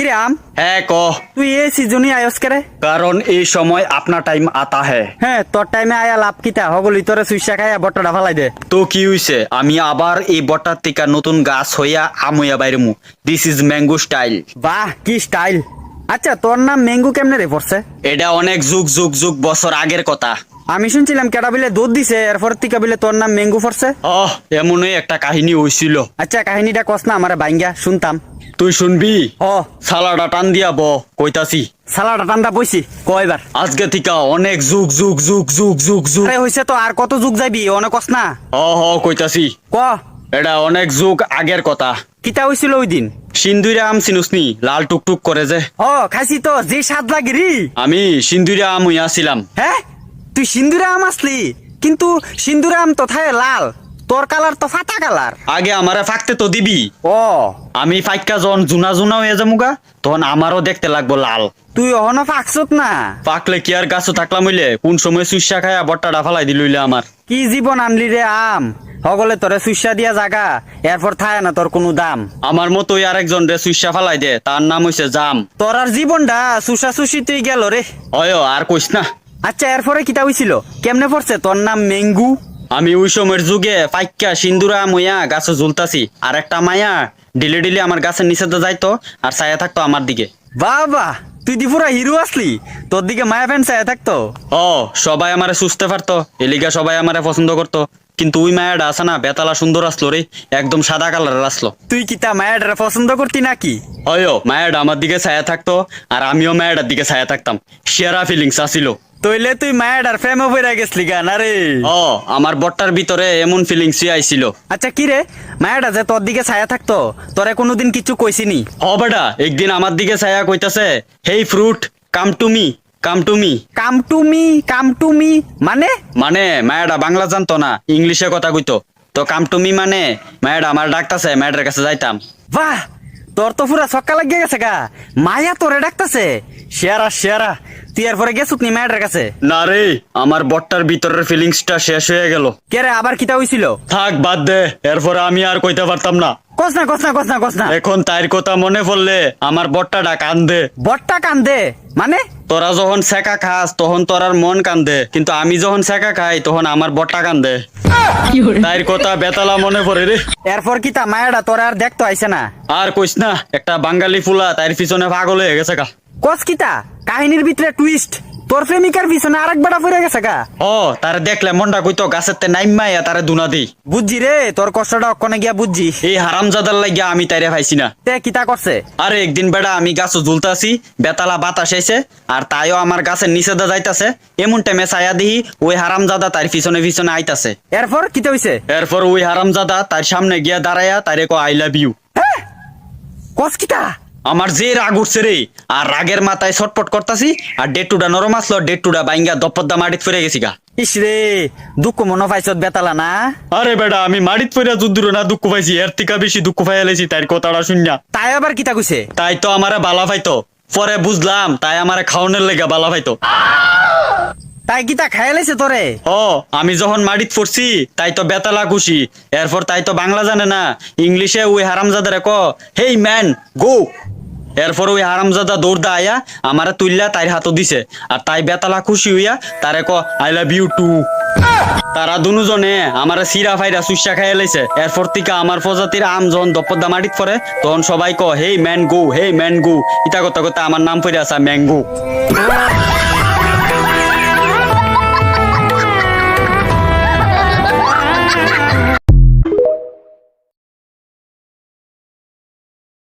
কিরে আম? হ্যাঁ ক। তুই এই সিজনই আয়স করে? কারণ এই সময় আপনার টাইম আতা হ্যাঁ হ্যাঁ তোর টাইমে আয়া লাভ কিতা? হগলি তোরে সুইসা খাইয়া বট্টটা ফালাই দে। তো কি হইছে? আমি আবার এই বটার থেকে নতুন গাছ হইয়া আমইয়া বাইরেমু। দিস ইজ ম্যাঙ্গো স্টাইল বাহ কি স্টাইল আচ্ছা তোর নাম মেঙ্গু কেমনে রে পড়ছে? এটা অনেক যুগ যুগ যুগ বছর আগের কথা। আমি শুনছিলাম কেটা বিলে দুধ দিছে এরপর থেকে বিলে তোর নাম মেঙ্গু পড়ছে অহ এমনই একটা কাহিনী হইছিল। আচ্ছা কাহিনীটা কস না আমার বাইঙ্গা শুনতাম। তুই শুনবি? ও সালাডা টান দিয়া ব কইতাছি। সালাটা টান্দা বইছি কয়বার আজকে থেকে অনেক যুগ যুগ যুগ যুগ যুগ যুগ। আরে হইছে তো আর কত যুগ যাবি অনেক কস না। হ হ কইতাছি। ক। এটা অনেক যুগ আগের কথা। কিতা হইছিল ওই দিন সিন্দুরে আম চিনুসনি লাল টুকটুক করে যে। ও খাইছি তো যে স্বাদ লাগে রে। আমি সিন্দুরে আম হইয়া ছিলাম। হ্যাঁ তুই সিন্দুরে আম আসলি কিন্তু সিন্দুরে আম তো লাল তোর কালার তো ফাটা কালার। আগে আমারে ফাঁকতে তো দিবি। ও। আমি ফাইকা যখন জুনা জুনা হয়ে যামুগা তখন আমারও দেখতে লাগবো লাল। তুই অহনো ফাঁকছত না? পাকলে কি আর গাছও থাকলাম হইলে? কোন সময় সুইসা খায়া বট্টাটা ফালাই দিল হইলে আমার? কি জীবন আনলি রে আম? হগলে তোরে সুইসা দিয়া জাগা এরপর থায় না তোর কোনো দাম। আমার মতোই আরেকজন রে সুইসা ফালাই দে তার নাম হইছে জাম। তোর আর জীবনটা সুসা সুসি তুই গেল রে। অয় আর কইস না। আচ্ছা এরপরে কিতা হইছিল? কেমনে পড়ছে? তোর নাম মেঙ্গু? আমি ওই সময়ের যুগে পাইকা সিন্দুরা মইয়া গাছে ঝুলতাছি আর একটা মায়া ডিলে ডিলে আমার গাছের নিচে তো যাইতো আর ছায়া থাকতো আমার দিকে। বাবা তুই দি পুরা হিরো আসলি? তোর দিকে মায়া ফ্যান চায় থাকতো? ও সবাই আমারে সুস্থে পারতো এলিগা সবাই আমারে পছন্দ করতো কিন্তু ওই মায়াটা আছে না বেতালা সুন্দর আসলো রে একদম সাদা কালারের আসলো। তুই কিতা মায়াডারে পছন্দ করতি নাকি? অয়ো মায়াটা আমার দিকে ছায়া থাকতো আর আমিও মায়াটার দিকে ছায়া থাকতাম। সেরা ফিলিংস আসিল তইলে তুই মায়াডার প্রেমে পড়ে গেছলি গান আরে ও আমার বট্টার ভিতরে এমন ফিলিংসই আইছিল। আচ্ছা কি রে? মায়াডা যে তোর দিকে ছায়া থাকতো তোরে কোনোদিন কিছু কইছিনি? ও বেটা একদিন আমার দিকে ছায়া কইতাছে hey fruit come to me come to me come to me come to me মানে? মানে মায়াডা বাংলা জানতো না ইংলিশে কথা কইতো। তো কাম টু মি মানে মায়াডা আমার ডাকতাছে মায়াডার কাছে যাইতাম। বাহ! তোর তো পুরা ছক্কা লাগিয়ে গেছে গা। মায়া তোরে ডাকতেছে। শেয়ারা শেয়ারা তুই এরপরে গেছুত নি ম্যাডের কাছে? না রে আমার বট্টার ভিতরের ফিলিংসটা শেষ হয়ে গেল। কে রে আবার কিতা হইছিল? থাক বাদ দে এরপরে আমি আর কইতে পারতাম না। কস না কস না কস না কস না। এখন তাইর কথা মনে পড়লে আমার বট্টাটা কান্দে বট্টা কান্দে। মানে? তোরা যখন সেকা খাস তখন তোরার মন কান্দে। কিন্তু আমি যখন সেকা খাই তখন আমার বটা কান্দে। তাইর কথা বেতালা মনে পড়ে রে। এরপর কি তা মায়াডা তোরা আর দেখতো আইছে না? আর কইস না একটা বাঙালি ফুলা তাইর পিছনে পাগল হয়ে গেছে কা কস কিতা কাহিনীর ভিতরে টুইস্ট তোর প্রেমিকার পিছনে আরেক বেড়া পড়ে গেছে গা। ও তারে দেখলে মনটা কইতো গাছের তে নাইমাইয়া তারে দুনা দিই বুঝছি রে তোর কষ্টটা অক্ষণে গিয়া বুঝছি। এই হারামজাদার লাগিয়া আমি তাইরে পাইছি না। তে কিতা করছে? আরে একদিন বেড়া আমি গাছ ঝুলতাছি বেতালা বাতাস আইছে আর তাইও আমার গাছের নিচে দা যাইতাছে। এমন টাইমে ছায়া দিহি ওই হারামজাদা তার পিছনে পিছনে আইতাছে। এরপর কিতা হইছে? এরপর ওই হারামজাদা তার সামনে গিয়া দাঁড়াইয়া তারে কো আই লাভ ইউ। কস কিতা আমার যে রাগ উঠছে রে আর রাগের মাথায় ছটপট করতাছি আর ডেট টুডা নরম আসলো ডেট টুডা বাইঙ্গা দপ্পদা মাটিত ফিরে গেছি গা। ইস রে দুঃখ মনে পাইছত বেতালা না? আরে বেডা আমি মাটিত ফিরে যুদ্ধ না দুঃখ পাইছি এর থেকে বেশি দুঃখ পাই এলাইছি তার কথাটা শুনিয়া তাই আবার কিতা কইছে? তাই তো আমারে বালা পাইতো। পরে বুঝলাম তাই আমারে খাওয়ানোর লেগে বালা পাইতো। তাই কিতা খাইলাইছে তোরে? ও আমি যখন মাটিত পড়ছি তাই তো বেতালা খুশি। এরপর তাই তো বাংলা জানে না ইংলিশে ওই হারামজাদারে ক হেই ম্যান গো এরপর ওই হারামজাদা দৌড়দা আয়া আমারে তুললা তাই হাতও দিছে। আর তাই বেতালা খুশি হইয়া তারে ক, আই লাভ ইউ টু। তারা দুজনে আমারে সিরা ফাইরা সুস্যা খাইয়া লাইছে। এরপর থেকে আমার প্রজাতির আম যখন দপদ্দা মাটিত পরে তখন সবাই ক, হেই ম্যান হেই ম্যান ইতা কথা কথা আমার নাম পড়ে আসা ম্যাঙ্গো